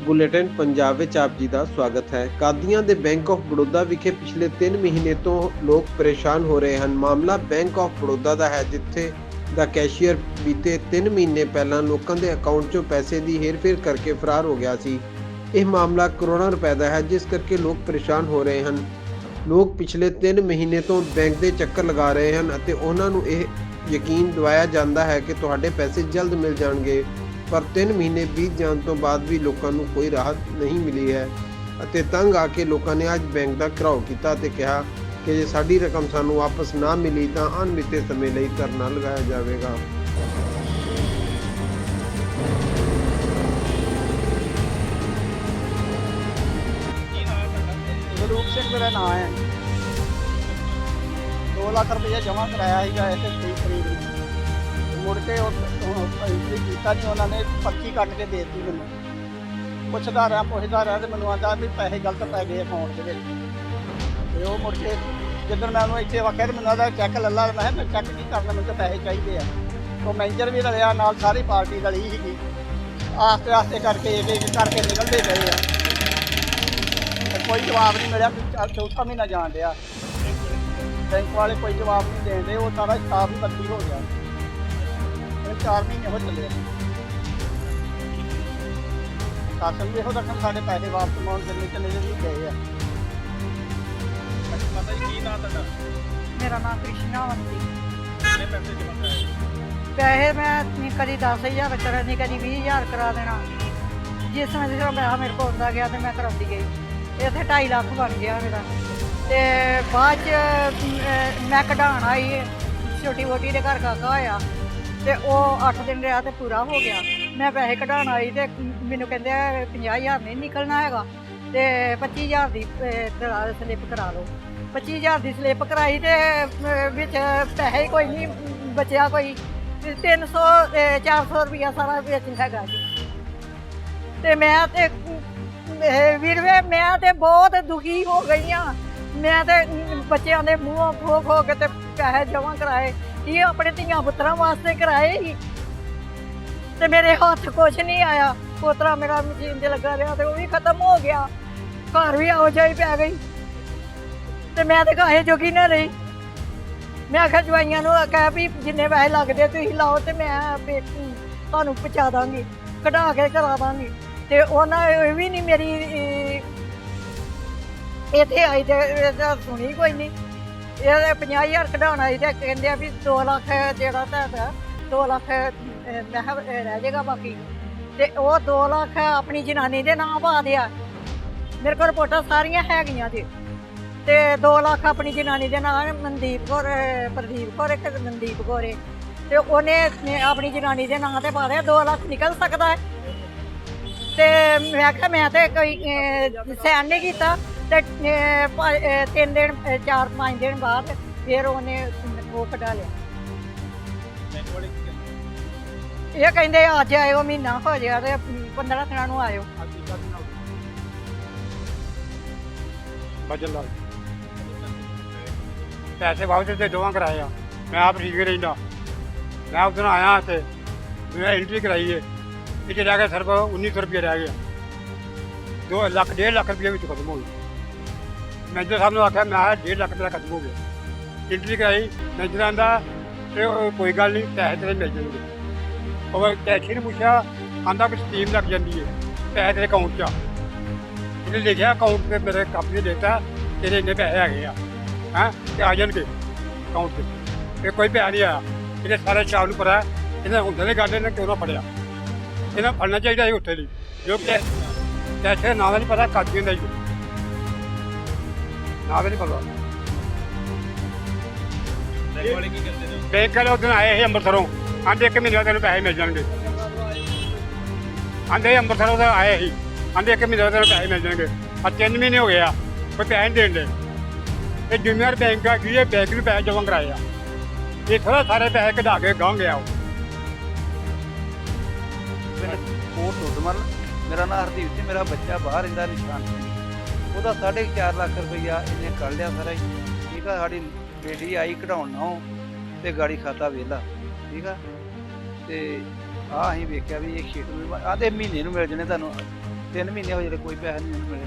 Bulletin Punjab ਵਿੱਚ ਆਪ ਜੀ ਦਾ ਸਵਾਗਤ ਹੈ। ਕਾਦੀਆਂ ਦੇ ਬੈਂਕ ਆਫ ਬੜੌਦਾ ਵਿਖੇ ਪਿਛਲੇ 3 ਮਹੀਨੇ ਤੋਂ ਲੋਕ ਪਰੇਸ਼ਾਨ ਹੋ ਰਹੇ ਹਨ। ਮਾਮਲਾ ਬੈਂਕ ਆਫ ਬੜੌਦਾ ਦਾ ਹੈ, ਜਿੱਥੇ ਦਾ ਕੈਸ਼ੀਅਰ ਬੀਤੇ 3 ਮਹੀਨੇ ਪਹਿਲਾਂ ਲੋਕਾਂ ਦੇ ਅਕਾਊਂਟ 'ਚੋਂ ਪੈਸੇ ਦੀ ਹੇਰਫੇਰ ਕਰਕੇ ਫਰਾਰ ਹੋ ਗਿਆ ਸੀ। ਇਹ ਮਾਮਲਾ ਕਰੋੜਾਂ ਰੁਪਏ ਦਾ ਹੈ, ਜਿਸ ਕਰਕੇ ਲੋਕ ਪਰੇਸ਼ਾਨ ਹੋ ਰਹੇ ਹਨ। ਲੋਕ ਪਿਛਲੇ 3 ਮਹੀਨੇ ਤੋਂ ਬੈਂਕ ਦੇ ਚੱਕਰ ਲਗਾ ਰਹੇ ਹਨ ਅਤੇ ਉਹਨਾਂ ਨੂੰ ਇਹ ਯਕੀਨ ਦਿਵਾਇਆ ਜਾਂਦਾ ਹੈ ਕਿ ਤੁਹਾਡੇ ਪੈਸੇ ਜਲਦ ਮਿਲ ਜਾਣਗੇ। ਪਰ 3 ਮਹੀਨੇ ਬੀਤ ਜਾਣ ਤੋਂ ਬਾਅਦ ਵੀ ਲੋਕਾਂ ਨੂੰ ਕੋਈ ਰਾਹਤ ਨਹੀਂ ਮਿਲੀ ਹੈ ਅਤੇ ਤੰਗ ਆ ਕੇ ਲੋਕਾਂ ਨੇ ਅੱਜ ਬੈਂਕ ਦਾ ਘਿਰਾਓ ਕੀਤਾ ਤੇ ਕਿਹਾ ਕਿ ਜੇ ਸਾਡੀ ਰਕਮ ਸਾਨੂੰ ਵਾਪਸ ਨਾ ਮਿਲੀ ਤਾਂ ਅਣਮਿੱਥੇ ਸਮੇਂ ਲਈ ਧਰਨਾ ਲਗਾਇਆ ਜਾਵੇਗਾ। ਗੁਰੂਪ ਸਿੰਘ ਮੇਰਾ ਨਾਮ ਹੈ। 2 ਲੱਖ ਰੁਪਏ ਜਮ੍ਹਾਂ ਕਰਾਇਆ ਸੀਗਾ ਇੱਥੇ 23 ਤਰੀਕ ਨੂੰ। ਮੁੜ ਕੇ ਉਹ ਐਂਟਰੀ ਕੀਤਾ ਨਹੀਂ, ਉਹਨਾਂ ਨੇ ਪਰਚੀ ਕੱਟ ਕੇ ਦੇ ਦਿੱਤੀ ਮੈਨੂੰ। ਪੁੱਛਦਾ ਰਿਹਾ ਪੁੱਛਦਾ ਰਿਹਾ ਤੇ ਮੈਨੂੰ ਆਂਦਾ ਵੀ ਪੈਸੇ ਗਲਤ ਪੈ ਗਏ ਅਕਾਊਂਟ ਦੇ ਵਿੱਚ। ਤੇ ਉਹ ਮੁੜ ਕੇ ਜਦੋਂ ਮੈਂ ਉਹਨੂੰ ਇੱਥੇ ਵਾਕਿਆ ਤੇ ਮੈਨੂੰ ਆਦਾ ਚੈੱਕ ਲੱਲਾ, ਮੈਂ ਕਿਹਾ ਚੈੱਕ ਨਹੀਂ ਕਰਨਾ, ਮੈਨੂੰ ਤਾਂ ਪੈਸੇ ਚਾਹੀਦੇ ਆ। ਉਹ ਮੈਨੇਜਰ ਵੀ ਰਲਿਆ, ਨਾਲ ਸਾਰੀ ਪਾਰਟੀ ਰਲੀ ਸੀਗੀ। ਆਸਤੇ ਆਸਤੇ ਕਰਕੇ ਇਹ ਇੱਕ ਕਰਕੇ ਨਿਕਲਦੇ ਗਏ ਆ। ਤੇ ਕੋਈ ਜਵਾਬ ਨਹੀਂ ਮਿਲਿਆ, ਵੀ ਚੌਥਾ ਮਹੀਨਾ ਜਾਣ ਡਿਆ। ਬੈਂਕ ਵਾਲੇ ਕੋਈ ਜਵਾਬ ਨਹੀਂ ਦੇਂਦੇ ਉਹ ਸਾਰਾ ਸਟਾਫ ਹੀ ਬੱਤੀ ਹੋ ਗਿਆ। 4 ਮਹੀਨੇ ਹੋ ਚੱਲੇ ਆ। ਸ਼ਾਸਨ ਵੀ ਇਹੋ ਰੱਖਣ ਸਾਡੇ ਪੈਸੇ ਵਾਪਸ ਮਾਉਣ ਦੇ ਲਈ ਚਲੇ ਜਾਂਦੇ ਗਏ ਆ। ਪਤਾ ਜੀ ਕੀ ਨਾਂ ਤੁਹਾਡਾ? ਮੇਰਾ ਨਾਮ ਕ੍ਰਿਸ਼ਨਾ ਕਿੰਨੇ ਪੈਸੇ ਜਮ੍ਹਾਂ ਕਰਾਏ? ਪੈਸੇ ਮੈਂ ਕਦੀ 10000 ਕਰਾ ਨਹੀਂ ਕਦੀ 20000 ਕਰਾ ਦੇਣਾ। ਜਿਸ ਸਮੇਂ ਜਿਹੜਾ ਪੈਸਾ ਮੇਰੇ ਕੋਲ ਆਉਂਦਾ ਗਿਆ ਤੇ ਮੈਂ ਕਰਾਉਂਦੀ ਗਈ। ਇੱਥੇ 2.5 ਲੱਖ ਬਣ ਗਿਆ ਮੇਰਾ। ਤੇ ਬਾਅਦ ਚ ਅਮ, ਮੈਂ ਕਢਾਣ ਆਈ ਛੋਟੀ ਵੋਟੀ ਦੇ ਘਰ ਕਾਕਾ ਹੋਇਆ। ਤੇ ਉਹ 8 ਦਿਨ ਰਿਹਾ ਤੇ ਪੂਰਾ ਹੋ ਗਿਆ। ਮੈਂ ਪੈਸੇ ਕਢਾਣ ਆਈ ਤੇ ਮੈਨੂੰ ਕਹਿੰਦੇ 50000 ਨਹੀਂ ਨਿਕਲਣਾ ਹੈਗਾ। ਤੇ 25000 ਦੀ ਸਲਿੱਪ ਕਰਾ ਲਓ। 25000 ਦੀ ਸਲਿੱਪ ਕਰਾਈ ਤੇ ਵਿੱਚ ਪੈਸੇ ਕੋਈ ਨਹੀਂ ਬਚਿਆ ਕੋਈ। 300 400 ਰੁਪਇਆ ਸਾਰਾ ਵਿੱਚ ਹੈਗਾ ਜੀ। ਤੇ ਮੈਂ ਤੇ ਵੀਰਵੇ, ਮੈਂ ਤੇ ਬਹੁਤ ਦੁਖੀ ਹੋ ਗਈ ਆ। ਮੈਂ ਤੇ ਬੱਚਿਆਂ ਦੇ ਮੂੰਹੋਂ ਖੋ ਖੋ ਕੇ ਤੇ ਪੈਸੇ ਜਮ੍ਹਾਂ ਕਰਾਏ। ਇਹ ਆਪਣੇ ਧੀਆਂ ਪੁੱਤਰਾਂ ਵਾਸਤੇ ਕਰਾਏ ਸੀ। ਤੇ ਮੇਰੇ ਹੱਥ ਕੁਝ ਨਹੀਂ ਆਇਆ। ਪੋਤਰਾ ਮੇਰਾ ਮਸ਼ੀਨ ਤੇ ਲੱਗਾ ਰਿਹਾ ਤੇ ਉਹ ਵੀ ਖਤਮ ਹੋ ਗਿਆ। ਘਰ ਵੀ ਆਉ ਜਾਈ ਪੈ ਗਈ। ਤੇ ਮੈਂ ਤੇ ਕਾਹੇ ਜੋਗੀ ਨਾ ਰਹੀ। ਮੈਂ ਆਖਿਆ, ਜਵਾਈਆਂ ਨੂੰ ਆਖਿਆ ਵੀ ਜਿੰਨੇ ਪੈਸੇ ਲੱਗਦੇ ਤੁਸੀਂ ਲਾਓ ਤੇ ਮੈਂ ਤੁਹਾਨੂੰ ਪਹੁੰਚਾ ਦਾਂਗੀ, ਕਢਾ ਕੇ ਕਰਾ ਦਾਂਗੀ। ਤੇ ਉਹਨਾਂ ਇਹ ਵੀ ਨਹੀਂ ਮੇਰੀ ਇੱਥੇ ਆਈ ਤੇ ਸੁਣੀ ਕੋਈ ਨਹੀਂ ਇਹਦੇ 50000 ਕਢਾਉਣ ਆਈ ਤੇ ਕਹਿੰਦੇ ਆ ਵੀ 2 ਲੱਖ ਜਿਹੜਾ ਤੁਹਾਡਾ 2 ਲੱਖ ਅਹ, ਮੈਂ ਕਿਹਾ, ਅਹ, ਰਹਿ ਜਾਏਗਾ ਬਾਕੀ। ਤੇ ਉਹ 2 ਲੱਖ ਆਪਣੀ ਜਨਾਨੀ ਦੇ ਨਾਂ ਪਾ ਦਿਆ। ਮੇਰੇ ਕੋਲ ਰਿਪੋਰਟਾਂ ਸਾਰੀਆਂ ਹੈਗੀਆਂ ਜੀ। ਤੇ 2 ਲੱਖ ਆਪਣੀ ਜਨਾਨੀ ਦੇ ਨਾਂ ਮਨਦੀਪ ਕੌਰ ਅਹ, ਪ੍ਰਦੀਪ ਕੌਰ ਇੱਕ ਮਨਦੀਪ ਕੌਰ ਏ। ਤੇ ਉਹਨੇ ਨੇ ਆਪਣੀ ਜਨਾਨੀ ਦੇ ਨਾਂ ਤੇ ਪਾ ਦਿਆ 2 ਲੱਖ ਨਿਕਲ ਸਕਦਾ ਹੈ। ਤੇ ਮੈਂ ਕਿਹਾ ਮੈਂ ਤੇ ਕੋਈ ਸਹਿਣ ਨਹੀਂ ਕੀਤਾ। ਤੇ ਤਿੰਨ ਦਿਨ ਚਾਰ, ਪੰਜ ਦਿਨ ਬਾਅਦ ਫਿਰ ਉਹਨੇ ਉਹ ਕਢਾ ਲਿਆ। ਇਹ ਕਹਿੰਦੇ ਅੱਜ ਆਇਓ, ਮਹੀਨਾ ਹੋ ਗਿਆ ਤੇ 15 ਦਿਨਾਂ ਨੂੰ ਆਇਓ। ਅੱਜ ਲਾਲ। ਪੈਸੇ ਵਾਪਸ ਤੇ ਦੋਵਾਂ ਕਰਾਏ ਆ। ਮੈਂ ਆਪ ਠੀਕ ਰਹਿੰਦਾ। ਮੈਂ ਉਸ ਦਿਨ ਆਇਆ ਤੇ ਮੈਂ ਐਂਟਰੀ ਕਰਾਈ ਏ। ਇਹ ਰਹਿ ਗਿਆ ਸਿਰਫ 1900 ਰੁਪਏ ਰਹਿ ਗਿਆ 2 ਲੱਖ 1.5 ਲੱਖ ਰੁਪਏ ਵਿੱਚ ਖਤਮ ਹੋ ਗਿਆ ਮੈਨੇਜਰ ਸਾਹਿਬ ਨੂੰ ਆਖਿਆ, ਮੈਂ 1.5 ਲੱਖ ਰੁਪਏ ਖਤਮ ਹੋ ਗਿਆ। ਐਂਟਰੀ ਕਰਾਈ, ਮੈਨੇਜਰ ਆਂਦਾ, ਤੇ ਉਹ ਕੋਈ ਗੱਲ ਨਹੀਂ, ਪੈਸੇ ਤੇਰੇ ਮਿਲ ਜਾਣਗੇ। ਉਹ ਕੈਸ਼ੀਅਰ ਨੂੰ ਪੁੱਛਿਆ, ਆਂਦਾ ਵੀ ਸਕੀਮ ਲੱਗ ਜਾਂਦੀ ਹੈ ਪੈਸੇ ਤੇਰੇ ਅਕਾਊਂਟ 'ਚ ਆ। ਇਹਨੇ ਲਿਖਿਆ ਅਕਾਊਂਟ ਤੇ ਮੇਰੇ ਕੰਪਨੀ ਦਿੱਤਾ, ਤੇਰੇ ਇੰਨੇ ਪੈਸੇ ਹੈਗੇ ਆ, ਹੈਂ, ਤੇ ਆ ਜਾਣਗੇ ਅਕਾਊਂਟ ਤੇ। ਤੇ ਕੋਈ ਪੈਸਾ ਨਹੀਂ ਆਇਆ। ਇਹਦੇ ਸਾਰੇ ਸ਼ਾਮ ਨੂੰ ਪਤਾ, ਇਹਨਾਂ ਹੁੰਦੇ ਨੇ ਗੱਲ, ਇਹਨਾਂ ਕਿਉਂ ਨਾ ਫੜਿਆ। ਇਹਨਾਂ ਫੜਨਾ ਚਾਹੀਦਾ ਸੀ ਉੱਥੇ ਲਈ। ਜੋ ਕਿ ਕੈਸੇ ਨਾਂ ਦਾ ਨਹੀਂ ਪਤਾ ਕੱਦ ਹੁੰਦਾ ਜੀ ਨਾਂ ਦਾ ਨਹੀਂ ਪਤਾ। ਬੈਂਕ ਵਾਲੇ ਕੀ ਕਰਦੇ ਨੇ? ਬੈਂਕ ਵਾਲੇ ਉਦੋਂ ਆਏ ਸੀ ਅੰਮ੍ਰਿਤਸਰੋਂ। ਆਂਦੇ ਇੱਕ ਮਹੀਨੇ ਬਾਅਦ ਤੈਨੂੰ ਪੈਸੇ ਮਿਲ ਜਾਣਗੇ। ਆਂਦੇ ਅੰਮ੍ਰਿਤਸਰੋਂ ਦਾ ਆਏ ਸੀ। ਆਂਦੇ ਇੱਕ ਮਹੀਨੇ ਬਾਅਦ ਤੈਨੂੰ ਪੈਸੇ ਮਿਲ ਜਾਣਗੇ। ਆ ਤਿੰਨ ਮਹੀਨੇ ਹੋ ਗਏ ਆ ਕੋਈ ਪੈਸੇ ਨਹੀਂ ਦੇਣ ਦੇ। ਇਹ ਜੂਨੀਅਰ ਬੈਂਕ ਆ ਕੀ ਇਹ ਬੈਂਕ ਨੂੰ ਪੈਸੇ ਜਮ੍ਹਾਂ ਕਰਾਏ ਆ? ਇਹ ਥੋੜਾ ਸਾਰੇ ਪੈਸੇ ਕਢਾ ਕੇ ਗਾਂ ਗਿਆ ਉਹ। ਕੋਟ ਦੁੱਧਮਲ ਮੇਰਾ ਨਾਮ ਹਰਦੀਪ ਸਿੰਘ ਮੇਰਾ ਬੱਚਾ ਬਾਹਰ ਰਹਿੰਦਾ ਨਿਸ਼ਾਨ। ਉਹਦਾ 4.5 ਲੱਖ ਰੁਪਈਆ ਇਹਨੇ ਕੱਢ ਲਿਆ ਸਾਰਾ ਹੀ। ਠੀਕ ਆ, ਸਾਡੀ ਬੇਟੀ ਆਈ ਕਢਾਉਣ ਨਾ ਤੇ ਗਾੜੀ ਖਾਤਾ ਵੇਲਾ। ਠੀਕ ਆ? ਤੇ ਆ ਅਸੀਂ ਵੇਖਿਆ ਵੀ ਇਹ ਸ਼ੀਟ ਨੂੰ ਆਦੇ ਮਹੀਨੇ ਨੂੰ ਮਿਲ ਜਣੇ ਤੁਹਾਨੂੰ। ਤਿੰਨ ਮਹੀਨੇ ਹੋ ਜਿਹੜੇ ਕੋਈ ਪੈਸੇ ਨਹੀਂ ਮੈਨੂੰ ਮਿਲਿਆ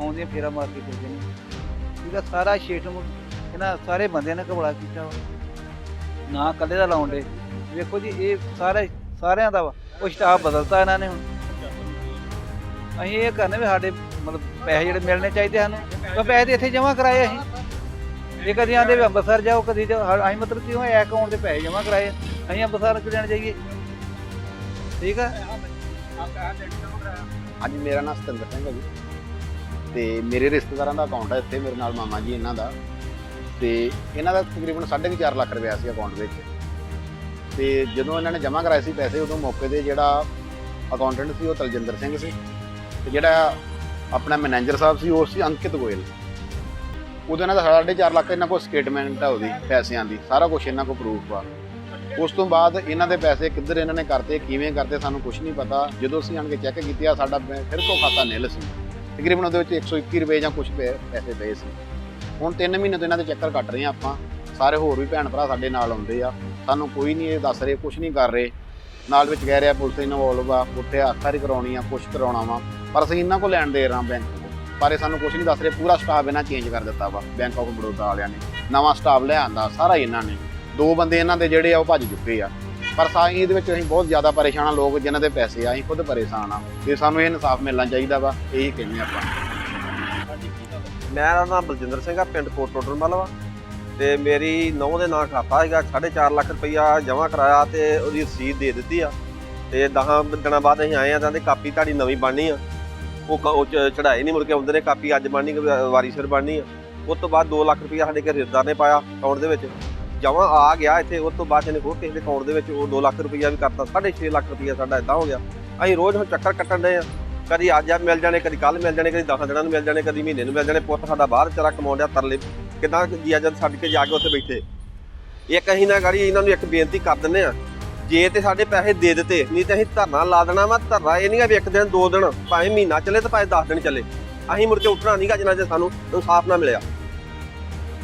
ਆਉਂਦੇ ਫੇਰਾ ਮਾਰ ਕੇ ਚਲੇ ਠੀਕ ਆ, ਸਾਰਾ ਸ਼ੇਟ ਨੂੰ ਇਹਨਾਂ ਸਾਰੇ ਬੰਦਿਆਂ ਨੇ ਕਬੜਾ ਕੀਤਾ ਵਾ। ਨਾ ਕੱਲੇ ਦਾ ਲਾਉਣ ਦੇ। ਵੇਖੋ ਜੀ, ਇਹ ਸਾਰੇ ਸਾਰਿਆਂ ਦਾ ਵਾ। ਉਹ ਸਟਾਫ ਬਦਲਤਾ ਇਹਨਾਂ ਨੇ ਹੁਣ। ਅਸੀਂ ਇਹ ਕਰਨੇ ਵੀ ਸਾਡੇ ਮਤਲਬ ਪੈਸੇ ਜਿਹੜੇ ਮਿਲਣੇ ਚਾਹੀਦੇ ਹਨ ਤਾਂ ਪੈਸੇ ਤੇ ਇੱਥੇ ਜਮ੍ਹਾਂ ਕਰਾਏ ਅਸੀਂ। ਇਹ ਕਦੀ ਆਂਦੇ ਵੀ ਅੰਮ੍ਰਿਤਸਰ ਜਾਓ, ਕਦੀ ਜਾਓ ਅਸੀਂ ਮਤਲਬ ਕਿਉਂ ਐ ਅਕਾਊਂਟ ਦੇ ਪੈਸੇ ਜਮ੍ਹਾਂ ਕਰਾਏ? ਅਸੀਂ ਅੰਮ੍ਰਿਤਸਰ ਕਿਉਂ ਜਾਣ ਜਾਈਏ? ਠੀਕ ਆ? ਹਾਂਜੀ, ਮੇਰਾ ਨਾਮ ਸਤਿੰਦਰ ਸਿੰਘ ਹੈ ਜੀ। ਤੇ ਮੇਰੇ ਰਿਸ਼ਤੇਦਾਰਾਂ ਦਾ ਅਕਾਊਂਟ ਹੈ ਇੱਥੇ, ਮੇਰੇ ਨਾਲ ਮਾਮਾ ਜੀ ਇਹਨਾਂ ਦਾ। ਤੇ ਇਹਨਾਂ ਦਾ ਤਕਰੀਬਨ 4.5 ਲੱਖ ਰੁਪਇਆ ਸੀ ਅਕਾਊਂਟ ਵਿੱਚ। ਤੇ ਜਦੋਂ ਇਹਨਾਂ ਨੇ ਜਮ੍ਹਾਂ ਕਰਾਏ ਸੀ ਪੈਸੇ, ਉਦੋਂ ਮੌਕੇ ਤੇ ਜਿਹੜਾ ਅਕਾਊਂਟੈਂਟ ਸੀ, ਉਹ ਤਲਜਿੰਦਰ ਸਿੰਘ ਸੀ। ਤੇ ਜਿਹੜਾ ਆਪਣਾ ਮੈਨੇਜਰ ਸਾਹਿਬ ਸੀ, ਉਹ ਸੀ ਅੰਕਿਤ ਗੋਇਲ। ਉਹਦੇ ਇਹਨਾਂ ਦਾ 4.5 ਲੱਖ ਇਹਨਾਂ ਕੋਲ ਸਟੇਟਮੈਂਟ ਆ ਉਹਦੀ, ਪੈਸਿਆਂ ਦੀ, ਸਾਰਾ ਕੁਝ ਇਹਨਾਂ ਕੋਲ ਪ੍ਰੂਫ ਆ। ਉਸ ਤੋਂ ਬਾਅਦ ਇਹਨਾਂ ਦੇ ਪੈਸੇ ਕਿੱਧਰ ਇਹਨਾਂ ਨੇ ਕਰਤੇ, ਕਿਵੇਂ ਕਰਤੇ, ਸਾਨੂੰ ਕੁਝ ਨਹੀਂ ਪਤਾ। ਜਦੋਂ ਅਸੀਂ ਆਣ ਕੇ ਚੈੱਕ ਕੀਤਾ ਸਾਡਾ ਬੈ- ਫਿਰ ਤੋਂ ਖਾਤਾ ਨਿਲ ਸੀ। ਤਕਰੀਬਨ ਉਹਦੇ ਵਿੱਚ 121 ਰੁਪਏ ਜਾਂ ਕੁਝ ਪੈਸੇ ਪਏ ਸੀ। ਹੁਣ 3 ਮਹੀਨੇ ਤੋਂ ਇਹਨਾਂ ਦੇ ਚੱਕਰ ਕੱਟ ਰਹੇ ਆ ਆਪਾਂ। ਸਾਰੇ ਹੋਰ ਵੀ ਭੈਣ ਭਰਾ ਸਾਡੇ ਨਾਲ ਆਉਂਦੇ ਆ। ਸਾਨੂੰ ਕੋਈ ਨਹੀਂ ਇਹ ਦੱਸ ਰਹੇ ਕੁਝ ਨਹੀਂ ਕਰ ਰਹੇ। ਨਾਲ ਵਿੱਚ ਕਹਿ ਰਿਹਾ ਪੁਲਿਸ ਇਨਵੋਲਵ ਆ ਉੱਥੇ ਆਖਾਰੀ ਕਰਾਉਣੀ ਆ ਕੁਝ ਕਰਾਉਣਾ ਵਾ। ਪਰ ਅਸੀਂ ਇਹਨਾਂ ਕੋਲ ਲੈਣ ਦੇ ਰਹੇ ਬੈਂਕ ਤੋਂ। ਪਰ ਇਹ ਸਾਨੂੰ ਕੁਝ ਨਹੀਂ ਦੱਸ ਰਹੇ ਪੂਰਾ ਸਟਾਫ ਇਹਨਾਂ ਚੇਂਜ ਕਰ ਦਿੱਤਾ ਵਾ ਬੈਂਕ ਆਫ ਬੜੌਦਾ ਵਾਲਿਆਂ ਨੇ। ਨਵਾਂ ਸਟਾਫ ਲਿਆਂਦਾ ਸਾਰਾ ਹੀ ਇਹਨਾਂ ਨੇ। ਦੋ ਬੰਦੇ ਇਹਨਾਂ ਦੇ ਜਿਹੜੇ ਆ ਉਹ ਭੱਜ ਚੁੱਕੇ ਆ। ਪਰ ਸਾ ਇਹਦੇ ਵਿੱਚ ਅਸੀਂ ਬਹੁਤ ਜ਼ਿਆਦਾ ਪਰੇਸ਼ਾਨ ਆ ਲੋਕ ਜਿਨ੍ਹਾਂ ਦੇ ਪੈਸੇ ਆ ਅਸੀਂ ਖੁਦ ਪਰੇਸ਼ਾਨ ਆ। ਤੇ ਸਾਨੂੰ ਇਹ ਇਨਸਾਫ ਮਿਲਣਾ ਚਾਹੀਦਾ ਵਾ ਇਹੀ ਕਹਿੰਦੇ ਆਪਾਂ। ਮੇਰਾ ਨਾਮ ਬਲਜਿੰਦਰ ਸਿੰਘ ਆ ਪਿੰਡ ਕੋਟ ਟੋਡਰ ਮਲਵਾ ਤੇ ਮੇਰੀ ਨੌ ਦੇ ਨਾਂ ਖਾਤਾ ਹੈਗਾ 4.5 ਲੱਖ ਰੁਪਈਆ ਜਮ੍ਹਾਂ ਕਰਾਇਆ ਤੇ ਉਹਦੀ ਰਸੀਦ ਦੇ ਦਿੱਤੀ ਆ। ਤੇ 10 ਦਿਨਾਂ ਬਾਅਦ ਅਸੀਂ ਆਏ ਆ ਤਾਂ ਕਾਪੀ ਤੁਹਾਡੀ ਨਵੀਂ ਬਣਨੀ ਆ। ਉਹ ਕ- ਚੜਾਏ ਨਹੀਂ ਮੁੜ ਕੇ ਆਉਂਦੇ ਨੇ, ਕਾਪੀ ਅੱਜ ਬਣਨੀ ਵਾਰੀ ਸਿਰ ਬਣਨੀ ਆ। ਉਸ ਤੋਂ ਬਾਅਦ 2 ਲੱਖ ਰੁਪਈਆ ਸਾਡੇ ਘਰ ਰਿਸ਼ਤੇਦਾਰ ਨੇ ਪਾਇਆ ਅਕਾਊਂਟ ਦੇ ਵਿੱਚ। ਜਮ੍ਹਾਂ ਆ ਗਿਆ ਇੱਥੇ, ਉਸ ਤੋਂ ਬਾਅਦ ਇਹਨੇ ਹੋਰ ਕਿਸੇ ਦੇ ਅਕਾਊਂਟ ਦੇ ਵਿੱਚ ਉਹ 2 ਲੱਖ ਰੁਪਈਆ ਵੀ ਕਰਤਾ। 6.5 ਲੱਖ ਰੁਪਈਆ ਸਾਡਾ ਇਦਾਂ ਹੋ ਗਿਆ। ਅਸੀਂ ਰੋਜ਼ ਹੁਣ ਚੱਕਰ ਕੱਟਣ ਦੇ ਆ। ਕਦੀ ਅੱਜ ਆ ਮਿਲ ਜਾਣੇ, ਕਦੀ ਕੱਲ ਮਿਲ ਜਾਣੇ, ਕਦੀ 10 ਦਿਨਾਂ ਨੂੰ ਮਿਲ ਜਾਣੇ, ਕਦੀ ਮਹੀਨੇ ਨੂੰ ਮਿਲ ਜਾਣੇ, ਪੁੱਤ ਸਾਡਾ ਬਾਹਰ ਵਿਚਾਰਾ ਕਮਾਉਂਦਿਆ ਤਰਲੇ ਕਿਦਾਂ ਜੀਆ ਜਦ ਛੱਡ ਕੇ ਜਾ ਕੇ ਉੱਥੇ ਬੈਠੇ। ਇੱਕ ਅਸੀਂ ਨਾ ਗਾੜੀ ਇਹਨਾਂ ਨੂੰ ਇੱਕ ਬੇਨਤੀ ਕਰ ਦਿੰਦੇ ਆ। ਜੇ ਤੇ ਸਾਡੇ ਪੈਸੇ ਦੇ ਦਿੱਤੇ, ਨਹੀਂ ਤੇ ਅਸੀਂ ਧਰਨਾ ਲਾ ਦੇਣਾ ਵਾ, ਧਰਨਾ ਇਹ ਨਹੀਂ ਆ ਵੀ ਇੱਕ ਦਿਨ, ਦੋ ਦਿਨ, ਭਾਵੇਂ ਮਹੀਨਾ ਚੱਲੇ ਤੇ ਭਾਵੇਂ 10 ਦਿਨ ਚੱਲੇ। ਅਸੀਂ ਮੁੜ ਕੇ ਉੱਠਣਾ ਨਹੀਂਗਾ ਜਿੰਨਾ ਜੇ ਸਾਨੂੰ ਇਨਸਾਫ ਨਾ ਮਿਲਿਆ।